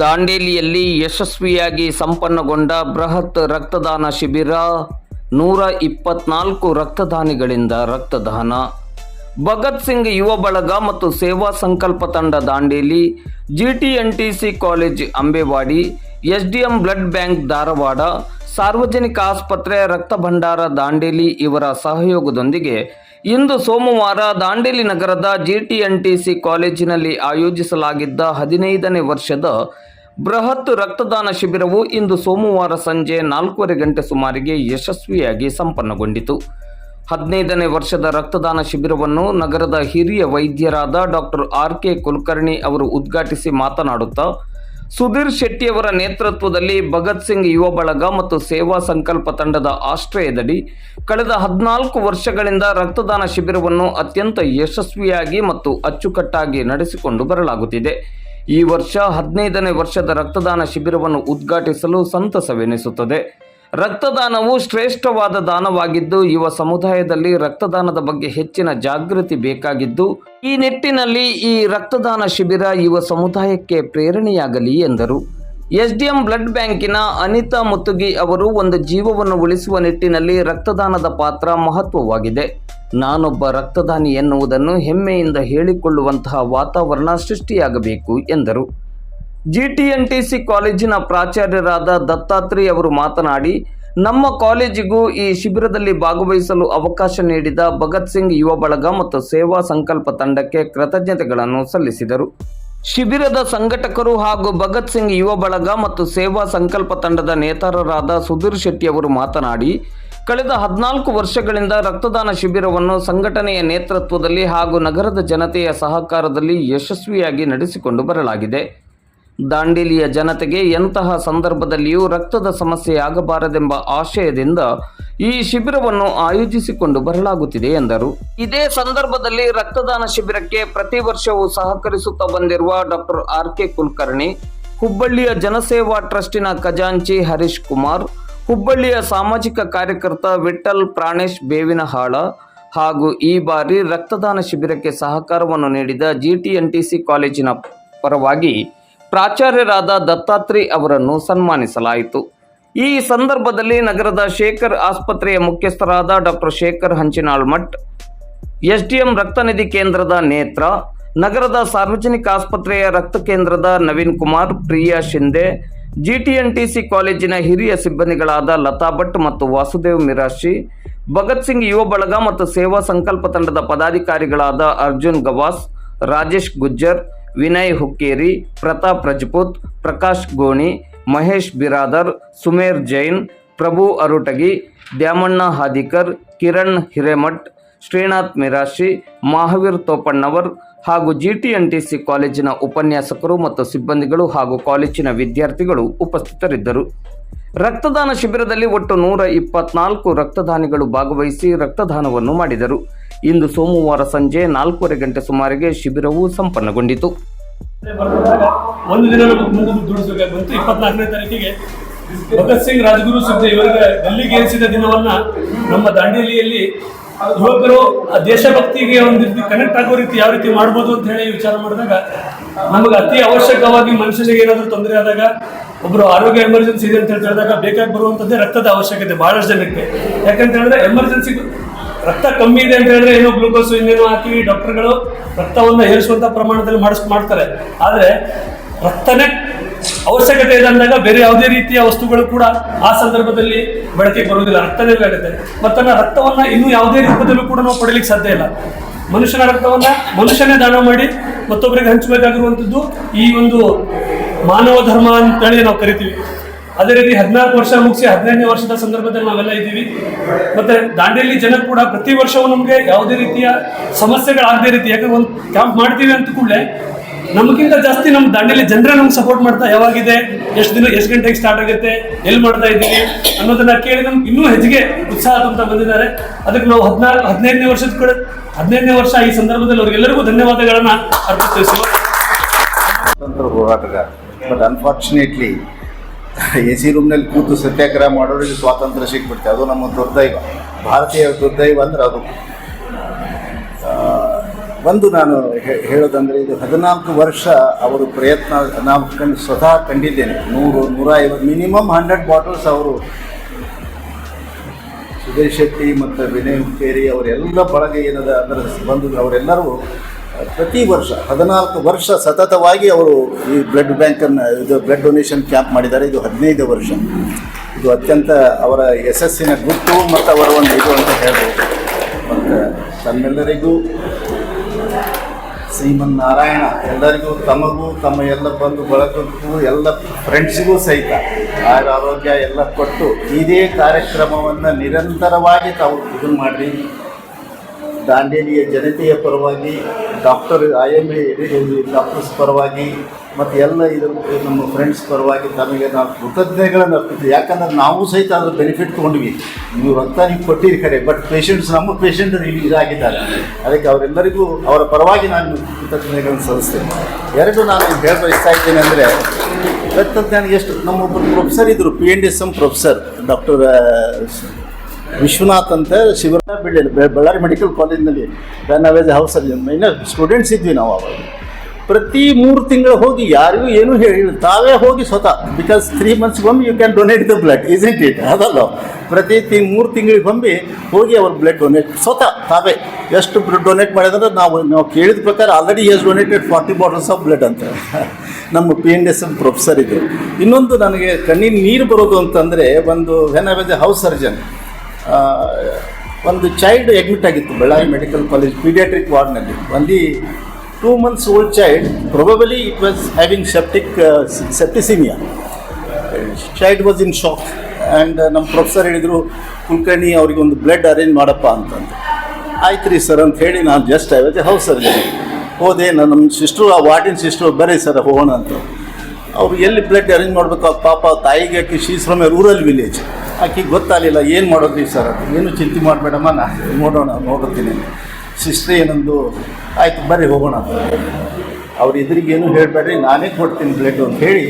ದಾಂಡೇಲಿಯಲ್ಲಿ ಯಶಸ್ವಿಯಾಗಿ ಸಂಪನ್ನಗೊಂಡ ಬೃಹತ್ ರಕ್ತದಾನ ಶಿಬಿರ, ನೂರ ಇಪ್ಪತ್ನಾಲ್ಕು ರಕ್ತದಾನಿಗಳಿಂದ ರಕ್ತದಾನ. ಭಗತ್ ಸಿಂಗ್ ಯುವ ಬಳಗ ಮತ್ತು ಸೇವಾ ಸಂಕಲ್ಪ ತಂಡ Dandeli GTNTC college Ambewadi SDM blood bank Dharwad ಸಾರ್ವಜನಿಕ ಆಸ್ಪತ್ರೆ, ರಕ್ತ ಭಂಡಾರ, ದಾಂಡೇಲಿ ಇವರ ಸಹಯೋಗದೊಂದಿಗೆ ಇಂದು ಸೋಮವಾರ ದಾಂಡೇಲಿ ನಗರದ ಜಿಟಿಎನ್ಟಿಸಿ ಕಾಲೇಜಿನಲ್ಲಿ ಆಯೋಜಿಸಲಾಗಿದ್ದ ಹದಿನೈದನೇ ವರ್ಷದ ಬೃಹತ್ ರಕ್ತದಾನ ಶಿಬಿರವು ಇಂದು ಸೋಮವಾರ ಸಂಜೆ ನಾಲ್ಕೂವರೆ ಗಂಟೆ ಸುಮಾರಿಗೆ ಯಶಸ್ವಿಯಾಗಿ ಸಂಪನ್ನಗೊಂಡಿತು. ಹದಿನೈದನೇ ವರ್ಷದ ರಕ್ತದಾನ ಶಿಬಿರವನ್ನು ನಗರದ ಹಿರಿಯ ವೈದ್ಯರಾದ ಡಾಕ್ಟರ್ ಆರ್ ಕೆ ಕುಲಕರ್ಣಿ ಅವರು ಉದ್ಘಾಟಿಸಿ ಮಾತನಾಡುತ್ತಾ ಸುಧೀರ್ ಶೆಟ್ಟಿಯವರ ನೇತೃತ್ವದಲ್ಲಿ ಭಗತ್ ಸಿಂಗ್ ಯುವ ಬಳಗ ಮತ್ತು ಸೇವಾ ಸಂಕಲ್ಪ ತಂಡದ ಆಶ್ರಯದಡಿ ಕಳೆದ ಹದಿನಾಲ್ಕು ವರ್ಷಗಳಿಂದ ರಕ್ತದಾನ ಶಿಬಿರವನ್ನು ಅತ್ಯಂತ ಯಶಸ್ವಿಯಾಗಿ ಮತ್ತು ಅಚ್ಚುಕಟ್ಟಾಗಿ ನಡೆಸಿಕೊಂಡು ಬರಲಾಗುತ್ತಿದೆ. ಈ ವರ್ಷ ಹದಿನೈದನೇ ವರ್ಷದ ರಕ್ತದಾನ ಶಿಬಿರವನ್ನು ಉದ್ಘಾಟಿಸಲು ಸಂತಸವೆನಿಸುತ್ತದೆ. ರಕ್ತದಾನವು ಶ್ರೇಷ್ಠವಾದ ದಾನವಾಗಿದ್ದು, ಯುವ ಸಮುದಾಯದಲ್ಲಿ ರಕ್ತದಾನದ ಬಗ್ಗೆ ಹೆಚ್ಚಿನ ಜಾಗೃತಿ ಬೇಕಾಗಿದ್ದು, ಈ ನಿಟ್ಟಿನಲ್ಲಿ ಈ ರಕ್ತದಾನ ಶಿಬಿರ ಯುವ ಸಮುದಾಯಕ್ಕೆ ಪ್ರೇರಣೆಯಾಗಲಿ ಎಂದರು. ಎಸ್ಡಿಎಂ ಬ್ಲಡ್ ಬ್ಯಾಂಕಿನ ಅನಿತಾ ಮುತ್ತುಗಿ ಅವರು ಒಂದು ಜೀವವನ್ನು ಉಳಿಸುವ ನಿಟ್ಟಿನಲ್ಲಿ ರಕ್ತದಾನದ ಪಾತ್ರ ಮಹತ್ವವಾಗಿದೆ. ನಾನೊಬ್ಬ ರಕ್ತದಾನಿ ಎನ್ನುವುದನ್ನು ಹೆಮ್ಮೆಯಿಂದ ಹೇಳಿಕೊಳ್ಳುವಂತಹ ವಾತಾವರಣ ಸೃಷ್ಟಿಯಾಗಬೇಕು ಎಂದರು. ಜಿಟಿಎನ್ಟಿಸಿ ಕಾಲೇಜಿನ ಪ್ರಾಚಾರ್ಯರಾದ ದತ್ತಾತ್ರಿ ಅವರು ಮಾತನಾಡಿ, ನಮ್ಮ ಕಾಲೇಜಿಗೂ ಈ ಶಿಬಿರದಲ್ಲಿ ಭಾಗವಹಿಸಲು ಅವಕಾಶ ನೀಡಿದ ಭಗತ್ ಸಿಂಗ್ ಯುವ ಬಳಗ ಮತ್ತು ಸೇವಾ ಸಂಕಲ್ಪ ತಂಡಕ್ಕೆ ಕೃತಜ್ಞತೆಗಳನ್ನು ಸಲ್ಲಿಸಿದರು. ಶಿಬಿರದ ಸಂಘಟಕರು ಹಾಗೂ ಭಗತ್ ಸಿಂಗ್ ಯುವ ಬಳಗ ಮತ್ತು ಸೇವಾ ಸಂಕಲ್ಪ ತಂಡದ ನೇತಾರರಾದ ಸುಧೀರ್ ಶೆಟ್ಟಿ ಅವರು ಮಾತನಾಡಿ, ಕಳೆದ ಹದಿನಾಲ್ಕು ವರ್ಷಗಳಿಂದ ರಕ್ತದಾನ ಶಿಬಿರವನ್ನು ಸಂಘಟನೆಯ ನೇತೃತ್ವದಲ್ಲಿ ಹಾಗೂ ನಗರದ ಜನತೆಯ ಸಹಕಾರದಲ್ಲಿ ಯಶಸ್ವಿಯಾಗಿ ನಡೆಸಿಕೊಂಡು ಬರಲಾಗಿದೆ. ದಾಂಡೇಲಿಯ ಜನತೆಗೆ ಎಂತಹ ಸಂದರ್ಭದಲ್ಲಿಯೂ ರಕ್ತದ ಸಮಸ್ಯೆ ಆಗಬಾರದೆಂಬ ಆಶಯದಿಂದ ಈ ಶಿಬಿರವನ್ನು ಆಯೋಜಿಸಿಕೊಂಡು ಬರಲಾಗುತ್ತಿದೆ ಎಂದರು. ಇದೇ ಸಂದರ್ಭದಲ್ಲಿ ರಕ್ತದಾನ ಶಿಬಿರಕ್ಕೆ ಪ್ರತಿ ವರ್ಷವೂ ಸಹಕರಿಸುತ್ತಾ ಬಂದಿರುವ ಡಾಕ್ಟರ್ ಆರ್ ಕೆ ಕುಲಕರ್ಣಿ, ಹುಬ್ಬಳ್ಳಿಯ ಜನಸೇವಾ ಟ್ರಸ್ಟಿನ ಖಜಾಂಚಿ ಹರೀಶ್ ಕುಮಾರ್, ಹುಬ್ಬಳ್ಳಿಯ ಸಾಮಾಜಿಕ ಕಾರ್ಯಕರ್ತ ವಿಠಲ್ ಪ್ರಾಣೇಶ್ ಬೇವಿನಹಾಳ ಹಾಗೂ ಈ ಬಾರಿ ರಕ್ತದಾನ ಶಿಬಿರಕ್ಕೆ ಸಹಕಾರವನ್ನು ನೀಡಿದ ಜಿಟಿಎನ್ಟಿಸಿ ಕಾಲೇಜಿನ ಪರವಾಗಿ ಪ್ರಾಚಾರ್ಯರಾದ ದತ್ತಾತ್ರಿ ಅವರನ್ನು ಸನ್ಮಾನಿಸಲಾಯಿತು. ಈ ಸಂದರ್ಭದಲ್ಲಿ ನಗರದ ಶೇಖರ್ ಆಸ್ಪತ್ರೆಯ ಮುಖ್ಯಸ್ಥರಾದ ಡಾಕ್ಟರ್ ಶೇಖರ್ ಹಂಚಿನಾಳ್ಮಠ್ ಎಸ್ಡಿಎಂ ರಕ್ತನಿಧಿ ಕೇಂದ್ರದ ನೇತ್ರ, ನಗರದ ಸಾರ್ವಜನಿಕ ಆಸ್ಪತ್ರೆಯ ರಕ್ತ ಕೇಂದ್ರದ ನವೀನ್ ಕುಮಾರ್, ಪ್ರಿಯಾ ಶಿಂದೆ ಜಿಟಿಎನ್ಟಿಸಿ ಕಾಲೇಜಿನ ಹಿರಿಯ ಸಿಬ್ಬಂದಿಗಳಾದ ಲತಾ ಭಟ್ ಮತ್ತು ವಾಸುದೇವ್ ಮಿರಾಶಿ, ಭಗತ್ ಸಿಂಗ್ ಯುವ ಬಳಗ ಮತ್ತು ಸೇವಾ ಸಂಕಲ್ಪ ತಂಡದ ಪದಾಧಿಕಾರಿಗಳಾದ ಅರ್ಜುನ್ ಗವಾಸ್, ರಾಜೇಶ್ ಗುಜ್ಜರ್ ವಿನಯ್ ಹುಕ್ಕೇರಿ, ಪ್ರತಾಪ್ ರಜಪೂತ್, ಪ್ರಕಾಶ್ ಗೋಣಿ, ಮಹೇಶ್ ಬಿರಾದರ್, ಸುಮೇರ್ ಜೈನ್, ಪ್ರಭು ಅರುಟಗಿ, ದ್ಯಾಮಣ್ಣ ಹಾದಿಕರ್, ಕಿರಣ್ ಹಿರೇಮಠ್, ಶ್ರೀನಾಥ್ ಮಿರಾಶಿ, ಮಹಾವೀರ್ ತೋಪಣ್ಣವರ್ ಹಾಗೂ ಜಿಟಿಎನ್ಟಿಸಿ ಕಾಲೇಜಿನ ಉಪನ್ಯಾಸಕರು ಮತ್ತು ಸಿಬ್ಬಂದಿಗಳು ಹಾಗೂ ಕಾಲೇಜಿನ ವಿದ್ಯಾರ್ಥಿಗಳು ಉಪಸ್ಥಿತರಿದ್ದರು. ರಕ್ತದಾನ ಶಿಬಿರದಲ್ಲಿ ಒಟ್ಟು ನೂರ ಇಪ್ಪತ್ನಾಲ್ಕು ರಕ್ತದಾನಿಗಳು ಭಾಗವಹಿಸಿ ರಕ್ತದಾನವನ್ನು ಮಾಡಿದರು. ಇಂದು ಸೋಮವಾರ ಸಂಜೆ ನಾಲ್ಕೂವರೆ ಗಂಟೆ ಸುಮಾರಿಗೆ ಶಿಬಿರವು ಸಂಪನ್ನಗೊಂಡಿತು. ಒಂದು ದಿನ ಬಂತು. ಇಪ್ಪತ್ನಾಲ್ಕನೇ ತಾರೀಕಿಗೆ ಭಗತ್ ಸಿಂಗ್ ರಾಜಗುರು ಸಿದ್ಧ ಇವರಿಗೆ ಗಲ್ಲಿಗೆ ಏರಿಸಿದ ದಿನವನ್ನ ನಮ್ಮ ದಾಂಡೇಲಿಯಲ್ಲಿ ಯುವಕರು, ಆ ದೇಶಭಕ್ತಿಗೆ ಒಂದು ರೀತಿ ಕನೆಕ್ಟ್ ಆಗೋ ರೀತಿ ಯಾವ ರೀತಿ ಮಾಡ್ಬೋದು ಅಂತ ಹೇಳಿ ವಿಚಾರ ಮಾಡಿದಾಗ ನಮಗೆ ಅತಿ ಅವಶ್ಯಕವಾಗಿ ಮನುಷ್ಯನಿಗೆ ಏನಾದರೂ ತೊಂದರೆ ಆದಾಗ ಒಬ್ಬರು ಆರೋಗ್ಯ ಎಮರ್ಜೆನ್ಸಿ ಇದೆ ಅಂತ ಹೇಳಿದಾಗ ಬೇಕಾಗಿ ಬರುವಂಥದ್ದೇ ರಕ್ತದ ಅವಶ್ಯಕತೆ ಬಹಳಷ್ಟು ಜನಕ್ಕೆ. ಯಾಕಂತ ಹೇಳಿದ್ರೆ ಎಮರ್ಜೆನ್ಸಿ ರಕ್ತ ಕಮ್ಮಿ ಇದೆ ಅಂತ ಹೇಳಿದ್ರೆ ಏನೋ ಗ್ಲೂಕೋಸ್ ಇನ್ನೇನೋ ಹಾಕಿ ಡಾಕ್ಟರ್ಗಳು ರಕ್ತವನ್ನು ಏರಿಸುವಂತ ಪ್ರಮಾಣದಲ್ಲಿ ಮಾಡಿಸ್, ಮಾಡ್ತಾರೆ. ಆದರೆ ರಕ್ತನೇ ಅವಶ್ಯಕತೆ ಇದೆ ಅಂದಾಗ ಬೇರೆ ಯಾವುದೇ ರೀತಿಯ ವಸ್ತುಗಳು ಕೂಡ ಆ ಸಂದರ್ಭದಲ್ಲಿ ಬಳಕೆ ಬರುವುದಿಲ್ಲ. ರಕ್ತನೇ ಬೇಕಾಗುತ್ತೆ ಮತ್ತು ರಕ್ತವನ್ನ ಇನ್ನೂ ಯಾವುದೇ ರೂಪದಲ್ಲೂ ಕೂಡ ನಾವು ಪಡೆಯಲಿಕ್ಕೆ ಸಾಧ್ಯ ಇಲ್ಲ. ಮನುಷ್ಯನ ರಕ್ತವನ್ನ ಮನುಷ್ಯನೇ ದಾನ ಮಾಡಿ ಮತ್ತೊಬ್ಬರಿಗೆ ಹಂಚಬೇಕಾಗಿರುವಂಥದ್ದು ಈ ಒಂದು ಮಾನವ ಧರ್ಮ ಅಂತೇಳಿ ನಾವು ಕರಿತೀವಿ. ಅದೇ ರೀತಿ ಹದಿನಾಲ್ಕು ವರ್ಷ ಮುಗಿಸಿ ಹದಿನೈದನೇ ವರ್ಷದ ಸಂದರ್ಭದಲ್ಲಿ ನಾವೆಲ್ಲ ಇದ್ದೀವಿ. ಮತ್ತೆ ದಾಂಡೇಲಿ ಜನ ಕೂಡ ಪ್ರತಿ ವರ್ಷವೂ ನಮಗೆ ಯಾವುದೇ ರೀತಿಯ ಸಮಸ್ಯೆಗಳಾಗದೇ ರೀತಿ ಯಾಕಂದ್ರೆ ಒಂದು ಕ್ಯಾಂಪ್ ಮಾಡ್ತೀವಿ ಅಂತ ಕೂಡಲೇ ನಮಗಿಂತ ಜಾಸ್ತಿ ನಮ್ಮ ದಾಂಡೇಲಿ ಜನರೇ ನಮ್ಗೆ ಸಪೋರ್ಟ್ ಮಾಡ್ತಾ ಯಾವಾಗಿದೆ, ಎಷ್ಟು ದಿನ, ಎಷ್ಟು ಗಂಟೆಗೆ ಸ್ಟಾರ್ಟ್ ಆಗುತ್ತೆ, ಎಲ್ಲಿ ಮಾಡ್ತಾ ಇದ್ದೀವಿ ಅನ್ನೋದನ್ನ ಕೇಳಿ ನಮ್ಗೆ ಇನ್ನೂ ಹೆಚ್ಚಿಗೆ ಉತ್ಸಾಹ ಅಂತ ಬಂದಿದ್ದಾರೆ. ಅದಕ್ಕೆ ನಾವು ಹದಿನಾಲ್ಕು, ಹದಿನೈದನೇ ವರ್ಷದ ಕಡೆ, ಹದಿನೈದನೇ ವರ್ಷ ಈ ಸಂದರ್ಭದಲ್ಲಿ ಅವರಿಗೆಲ್ಲರಿಗೂ ಧನ್ಯವಾದಗಳನ್ನು ಅರ್ಪಿಸ್ತೀವಿ. ಹೋರಾಟಗಾರ. ಬಟ್ ಅನ್ಫಾರ್ಚುನೇಟ್ಲಿ ಎ ಸಿ ರೂಮ್ನಲ್ಲಿ ಕೂತು ಸತ್ಯಾಗ್ರಹ ಮಾಡೋರಿಗೆ ಸ್ವಾತಂತ್ರ್ಯ ಸಿಕ್ಬಿಡುತ್ತೆ. ಅದು ನಮ್ಮ ದುರ್ದೈವ. ಭಾರತೀಯ ದುರ್ದೈವ ಅಂದ್ರೆ ಅದು. ಒಂದು ನಾನು ಹೇಳೋದಂದರೆ ಇದು ಹದಿನಾಲ್ಕು ವರ್ಷ ಅವರು ಪ್ರಯತ್ನ, ನಾವು ಕಂಡು, ಸ್ವತಃ ಕಂಡಿದ್ದೇನೆ. ನೂರು ನೂರ ಐವತ್ತು ಮಿನಿಮಮ್ ಹಂಡ್ರೆಡ್ ಬಾಟಲ್ಸ್ ಅವರು ಸುಧೀರ್ ಶೆಟ್ಟಿ ಮತ್ತು ವಿನಯ್ ಕೇರಿ ಅವರೆಲ್ಲ ಬಳಗ ಏನದ ಅದರ ಬಂದು ಅವರೆಲ್ಲರೂ ಪ್ರತಿ ವರ್ಷ, ಹದಿನಾಲ್ಕು ವರ್ಷ ಸತತವಾಗಿ ಅವರು ಈ ಬ್ಲಡ್ ಬ್ಯಾಂಕನ್ನು ಇದು ಬ್ಲಡ್ ಡೊನೇಷನ್ ಕ್ಯಾಂಪ್ ಮಾಡಿದ್ದಾರೆ. ಇದು ಹದಿನೈದು ವರ್ಷ. ಇದು ಅತ್ಯಂತ ಅವರ ಯಶಸ್ಸಿನ ಗುಟ್ಟು ಮತ್ತು ಅವರ ಒಂದು ಇದು ಅಂತ ಹೇಳ್ಬೋದು. ಮತ್ತು ತಮ್ಮೆಲ್ಲರಿಗೂ ಶ್ರೀಮನ್ ನಾರಾಯಣ, ಎಲ್ಲರಿಗೂ ತಮಗೂ, ತಮ್ಮ ಎಲ್ಲ ಬಂಧು ಬಳಗಕ್ಕೂ ಎಲ್ಲ ಫ್ರೆಂಡ್ಸಿಗೂ ಸಹಿತ ಆರ ಆರೋಗ್ಯ ಎಲ್ಲ ಕೊಟ್ಟು ಇದೇ ಕಾರ್ಯಕ್ರಮವನ್ನು ನಿರಂತರವಾಗಿ ತಾವು ಇದು ಮಾಡಿರಿ. ದಾಂಡೇಲಿಯ ಜನತೆಯ ಪರವಾಗಿ doctor I M A doctors ಪರವಾಗಿ ಮತ್ತು ಎಲ್ಲ ಇದು ನಮ್ಮ ಫ್ರೆಂಡ್ಸ್ ಪರವಾಗಿ ತಮಗೆ ನಾವು ಕೃತಜ್ಞತೆಗಳನ್ನು ಅರ್ಪಿಸ್ತೀವಿ ಯಾಕಂದ್ರೆ ನಾವು ಸಹಿತ ಅದರ ಬೆನಿಫಿಟ್ ತೊಗೊಂಡ್ವಿ. ನೀವು ರಕ್ತ ನೀವು ಕೊಟ್ಟಿರಿ ಖರೆ ಬಟ್ ಪೇಷಂಟ್ಸ್ ನಮ್ಮ ಪೇಷಂಟ್ ಇಲ್ಲಿ ಇದಾಗಿದ್ದಾರೆ. ಅದಕ್ಕೆ ಅವರೆಲ್ಲರಿಗೂ ಅವರ ಪರವಾಗಿ ನಾನು ಕೃತಜ್ಞತೆಗಳನ್ನು ಸಲ್ಲಿಸ್ತೇನೆ. ಎರಡು ನಾನು ಹೇಳ ಬಯಸ್ತಾ ಇದ್ದೇನೆ ಅಂದರೆ ರಕ್ತಜ್ಞಾನ ಎಷ್ಟು ನಮ್ಮೊಬ್ಬರು ಪ್ರೊಫೆಸರ್ ಇದ್ದರು P N D S M professor doctor Vishwanath ಅಂತ ಶಿವರ ಬೆಳ್ಳಿ ಬಳ್ಳಾರಿ ಮೆಡಿಕಲ್ ಕಾಲೇಜ್ನಲ್ಲಿ ನಾವೇಜ್ ಹೌಸ್ ಮೈನ ಸ್ಟೂಡೆಂಟ್ಸ್ ಇದ್ವಿ ನಾವು ಅವಾಗ. ಪ್ರತಿ ಮೂರು ತಿಂಗಳು ಹೋಗಿ ಯಾರಿಗೂ ಏನೂ ಹೇಳಿ ತಾವೇ ಹೋಗಿ ಸ್ವತಃ because three ಮಂತ್ಸ್ಗೊಮ್ಮೆ you can donate the blood is it ಅದಲ್ಲ. ಪ್ರತಿ ತಿ, ಮೂರು ತಿಂಗಳಿಗೊಮ್ಮೆ ಹೋಗಿ ಅವ್ರ ಬ್ಲಡ್ ಡೊನೇಟ್ ಸ್ವತಃ ತಾವೇ. ಎಷ್ಟು ಬ್ಲಡ್ ಡೊನೇಟ್ ಮಾಡಿದ್ರೆ ನಾವು ನಾವು ಕೇಳಿದ ಪ್ರಕಾರ already has donated forty bottles of blood ಅಂತ. ನಮ್ಮ P N S M professor ಇದು. ಇನ್ನೊಂದು ನನಗೆ ಕಣ್ಣಿನ ನೀರು ಬರೋದು ಅಂತಂದರೆ ಒಂದು when I a house surgeon ಒಂದು ಚೈಲ್ಡ್ ಅಡ್ಮಿಟ್ ಆಗಿತ್ತು ಬಳ್ಳಾರಿ ಮೆಡಿಕಲ್ ಕಾಲೇಜ್ ಪೀಡಿಯಾಟ್ರಿಕ್ ವಾರ್ಡ್ನಲ್ಲಿ ಒಂದು two months old child probably it was having septic septicaemia child was in shock and ನಮ್ಮ ಪ್ರೊಫೆಸರ್ ಹೇಳಿದರು, ಕುಲ್ಕರ್ಣಿ, ಅವ್ರಿಗೆ ಒಂದು ಬ್ಲಡ್ ಅರೇಂಜ್ ಮಾಡಪ್ಪ ಅಂತಂದು ಆಯ್ತು ರೀ ಸರ್ ಅಂತ ಹೇಳಿ ನಾನು ಜಸ್ಟ್ ಐ ಹೌದು ಸರ್ ಹೋದೆ ನಮ್ಮ ಸಿಸ್ಟ್ರು ಆ ವಾರ್ಡಿನ ಸಿಸ್ಟ್ರು ಬರೀ ಸರ್ ಹೋಗೋಣ ಅಂತ ಅವ್ರು ಎಲ್ಲಿ ಬ್ಲಡ್ ಅರೇಂಜ್ ಮಾಡಬೇಕು ಪಾಪ ತಾಯಿಗೆ ಆಕೆ ಶೀಸ್ ರೂರಲ್ ವಿಲೇಜ್ ಆಕೆಗೆ ಗೊತ್ತಾಗಲಿಲ್ಲ, ಏನು ಮಾಡೋದ್ರಿ ಸರ್ ಅದು ಏನು ಚಿಂತೆ ಮಾಡಬೇಡಮ್ಮ, ನಾ ನೋಡೋಣ ನೋಡುತ್ತೀನಿ ಸಿಸ್ಟ್ರ್ ಏನೊಂದು, ಆಯ್ತು, ಬರ್ರಿ, ಹೋಗೋಣ. ಅವ್ರ ಎದುರಿಗೆ ಏನು ಹೇಳಬೇಡ್ರಿ, ನಾನೇ ಕೊಡ್ತೀನಿ ಬ್ಲಡ್ ಅಂತ ಹೇಳಿ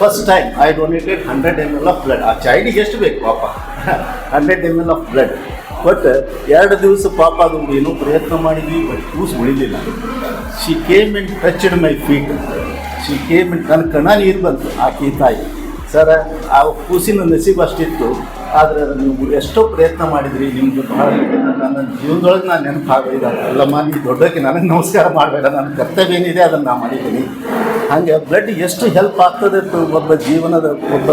first time I donated hundred M L of blood ಆ ಚೈಲ್ಡಿಗೆ ಎಷ್ಟು ಬೇಕು ಪಾಪ? Hundred M L of blood but ಎರಡು ದಿವಸ ಪಾಪ ಅದು ಏನೋ ಪ್ರಯತ್ನ ಮಾಡಿದ್ವಿ ಬಟ್ ಕೂಸು ಉಳಿಲಿಲ್ಲ. She came in touched my feet in ನನ್ನ ಕಣ ನೀರು ಬಂತು ಆಕೆ ತಾಯಿ. ಸರ್, ಆ ಕೂಸಿನ ನಸೀಬು ಅಷ್ಟಿತ್ತು. ಆದರೆ ನೀವು ಎಷ್ಟೋ ಪ್ರಯತ್ನ ಮಾಡಿದ್ರಿ. ನಿಮ್ಮದು ಬಹಳ ನನ್ನ ಜೀವನದೊಳಗೆ ನಾನು ನೆನಪು ಆಗೋದಿಲ್ಲ ಅಲ್ಲಮ್ಮ ನೀ ದೊಡ್ಡಕ್ಕೆ ನನಗೆ ನಮಸ್ಕಾರ ಮಾಡಬೇಡ. ನನ್ನ ಕರ್ತವ್ಯ ಏನಿದೆ ಅದನ್ನು ನಾನು ಮಾಡಿದ್ದೀನಿ. ಹಾಗೆ ಬ್ಲಡ್ ಎಷ್ಟು ಹೆಲ್ಪ್ ಆಗ್ತದೆ ಒಬ್ಬ ಜೀವನದ ಒಬ್ಬ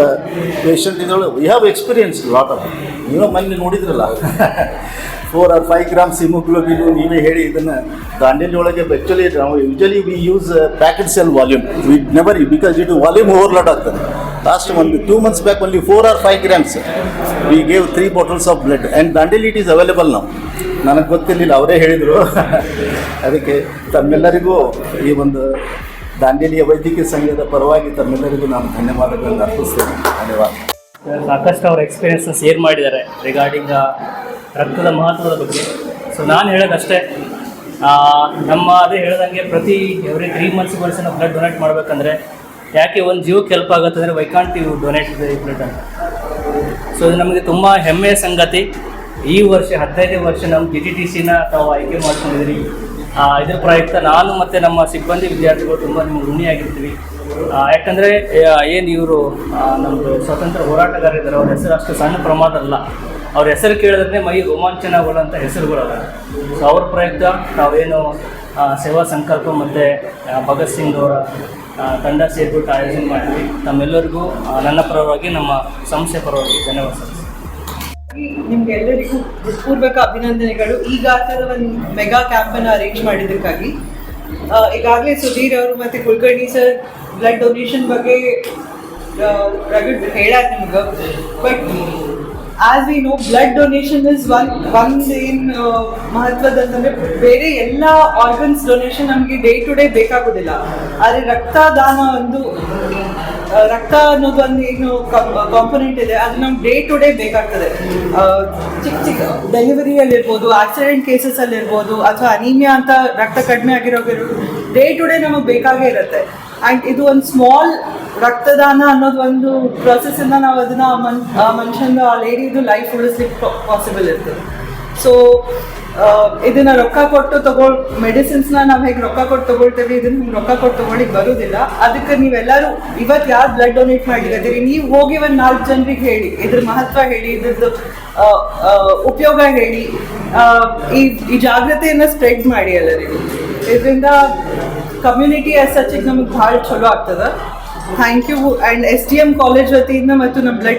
ಪೇಷಂಟ್ ಇದ್ರೊಳಗೆ we have experience lot of ನೀವು ಮೊನ್ನೆ ನೋಡಿದ್ರಲ್ಲ. Four or five grams haemoglobin ನೀವೇ ಹೇಳಿ ಇದನ್ನು ದಾಂಡೇಲಿ ಒಳಗೆ ಆ್ಯಕ್ಚುಲಿ ನಾವು usually we use packed cell volume we never because it volume overload ಆಗ್ತದೆ. ಲಾಸ್ಟ್ ಒಂದು two months back only four or five grams we gave three bottles of blood and Dandeli it is available ನಾವು ನನಗೆ ಗೊತ್ತಿರಲಿಲ್ಲ, ಅವರೇ ಹೇಳಿದರು. ಅದಕ್ಕೆ ತಮ್ಮೆಲ್ಲರಿಗೂ ಈ ಒಂದು ದಾಂಡೇಲಿಯ ವೈದ್ಯಕೀಯ ಸಂಘದ ಪರವಾಗಿ ತಮ್ಮೆಲ್ಲರಿಗೂ ನಾನು ಧನ್ಯವಾದಗಳನ್ನು ಅರ್ಪಿಸ್ತೇನೆ. ಧನ್ಯವಾದ. ಸಾಕಷ್ಟು ಅವರ ಎಕ್ಸ್ಪೀರಿಯನ್ಸ್ನ ಶೇರ್ ಮಾಡಿದ್ದಾರೆ ರಿಗಾರ್ಡಿಂಗ್ ರಕ್ತದ ಮಹತ್ವದ ಬಗ್ಗೆ. ಸೊ ನಾನು ಹೇಳೋದಷ್ಟೇ ನಮ್ಮ ಅದೇ ಹೇಳ್ದಂಗೆ ಪ್ರತಿ ಎವ್ರಿ ತ್ರೀ ಮಂತ್ಸ್ ಒಂದ್ಸಲ ನಾವು ಬ್ಲಡ್ ಡೊನೇಟ್ ಮಾಡಬೇಕಂದ್ರೆ ಯಾಕೆ ಒಂದು ಜೀವಕ್ಕೆ ಹೆಲ್ಪ್ ಆಗುತ್ತೆ ಅಂದರೆ why can't you donate blood ಅಂತ. ಸೊ ಇದು ನಮಗೆ ತುಂಬ ಹೆಮ್ಮೆಯ ಸಂಗತಿ. ಈ ವರ್ಷ ಹದಿನೈದು ವರ್ಷ ನಮ್ಮ ಜಿ ಟಿ ಟಿ ಸಿನ ತಾವು ಆಯ್ಕೆ ಮಾಡ್ಕೊಂಡಿದ್ದೀರಿ. ಆ, ಇದ್ರ ಪ್ರಯುಕ್ತ ನಾನು ಮತ್ತು ನಮ್ಮ ಸಿಬ್ಬಂದಿ ವಿದ್ಯಾರ್ಥಿಗಳು ತುಂಬ ನಿಮ್ಗೆ ಋಣಿಯಾಗಿರ್ತೀವಿ. ಯಾಕಂದರೆ ಏನು ಇವರು ನಮ್ಮದು ಸ್ವತಂತ್ರ ಹೋರಾಟಗಾರರಿದ್ದಾರೆ ಅವ್ರ ಹೆಸರು ಅಷ್ಟು ಸಣ್ಣ ಪ್ರಮಾದ ಅಲ್ಲ ಅವ್ರ ಹೆಸರು ಕೇಳಿದ್ರೆ ಮೈ ರೋಮಾಂಚನಗೊಳ್ಳುವಂಥ ಹೆಸರುಗಳಲ್ಲ ಸೊ ಅವ್ರ ಪ್ರಯುಕ್ತ ನಾವೇನು ಆ, ಸೇವಾ ಸಂಕಲ್ಪ ಮತ್ತು ಭಗತ್ ಸಿಂಗ್ ಅವರ ತಂಡ ಸೇರಿಬಿಟ್ಟು ಆಯೋಜನೆ ಮಾಡಿದ್ವಿ. ತಮ್ಮೆಲ್ಲರಿಗೂ ನನ್ನ ಪರವಾಗಿ ನಮ್ಮ ಸಂಸ್ಥೆ ಪರವಾಗಿ ಧನ್ಯವಾದ ಸಲ್ಲಿಸ್ತೀನಿ. ನಿಮ್ಗೆಲ್ಲರಿಗೂ ಪೂರ್ವಕ ಅಭಿನಂದನೆಗಳು. ಈ ಥರ ಒಂದು ಮೆಗಾ ಕ್ಯಾಂಪ್ ಅನ್ನು ಅರೇಂಜ್ ಮಾಡಿದ್ದಕ್ಕಾಗಿ. ಆ, ಈಗಾಗಲೇ ಸುಧೀರ್ ಅವರು ಮತ್ತೆ ಕುಲಕರ್ಣಿ ಸರ್ ಬ್ಲಡ್ ಡೊನೇಷನ್ ಬಗ್ಗೆ ಹೇಳಾರ ನಿಮ್ಗೆ. But as we know blood donation is one ಒಂದು ಏನು ಮಹತ್ವದಂತಂದ್ರೆ ಬೇರೆ ಎಲ್ಲ ಆರ್ಗನ್ಸ್ ಡೊನೇಷನ್ ನಮಗೆ ಡೇ ಟು ಡೇ ಬೇಕಾಗೋದಿಲ್ಲ. ಆದರೆ ರಕ್ತದಾನ ಒಂದು ರಕ್ತ ಅನ್ನೋದು ಒಂದು ಏನು ಕಾಂಪೊನೆಂಟ್ ಇದೆ, ಅದು ನಮ್ಗೆ ಡೇ ಟು ಡೇ ಬೇಕಾಗ್ತದೆ. ಚಿಕ್ಕ ಚಿಕ್ಕ ಡೆಲಿವರಿಯಲ್ಲಿರ್ಬೋದು ಆಕ್ಸಿಡೆಂಟ್ ಕೇಸಸಲ್ಲಿರ್ಬೋದು ಅಥವಾ ಅನೀಮಿಯಾ ಅಂತ ರಕ್ತ ಕಡಿಮೆ ಆಗಿರೋ ಡೇ ಟು ಡೇ ನಮಗೆ ಬೇಕಾಗೇ ಇರುತ್ತೆ. ಆ್ಯಂಡ್ ಇದು ಒಂದು ಸ್ಮಾಲ್ ರಕ್ತದಾನ ಅನ್ನೋದು ಒಂದು ಪ್ರೊಸೆಸ್ಸಿಂದ ನಾವು ಅದನ್ನ ಮನ್, ಆ ಮನುಷ್ಯನ ಆ ಲೇಡಿದು ಲೈಫ್ ಉಳಿಸ್ಲಿಕ್ಕೆ ಪಾಸಿಬಲ್ ಇರ್ತದೆ. ಸೊ ಇದನ್ನ ರೊಕ್ಕ ಕೊಟ್ಟು ತಗೊಳ್ ಮೆಡಿಸಿನ್ಸ್ನ ನಾವು ಹೇಗೆ ರೊಕ್ಕ ಕೊಟ್ಟು ತಗೊಳ್ತೇವೆ, ಇದನ್ನ ನಿಮ್ಗೆ ರೊಕ್ಕ ಕೊಟ್ಟು ತಗೊಳ್ಳಿಕ್ ಬರೋದಿಲ್ಲ. ಅದಕ್ಕೆ ನೀವೆಲ್ಲರೂ ಇವತ್ತು ಯಾರು ಬ್ಲಡ್ ಡೊನೇಟ್ ಮಾಡಿದ್ದೀರಿ ನೀವು ಹೋಗಿ ಒಂದು ನಾಲ್ಕು ಜನರಿಗೆ ಹೇಳಿ, ಇದ್ರ ಮಹತ್ವ ಹೇಳಿ, ಇದ್ರದ್ದು ಉಪಯೋಗ ಹೇಳಿ ಈ ಈ ಜಾಗ್ರತೆಯನ್ನು ಸ್ಪ್ರೆಡ್ ಮಾಡಿ ಎಲ್ಲರಿಗೂ. ಇದರಿಂದ ಕಮ್ಯುನಿಟಿ ಆಸ್ ಸಚ್ ನಮಗೆ ಭಾಳ ಚಲೋ ಆಗ್ತದೆ. Thank you and S D M college ವತಿಯಿಂದ ಮತ್ತು ನಮ್ಮ ಬ್ಲಡ್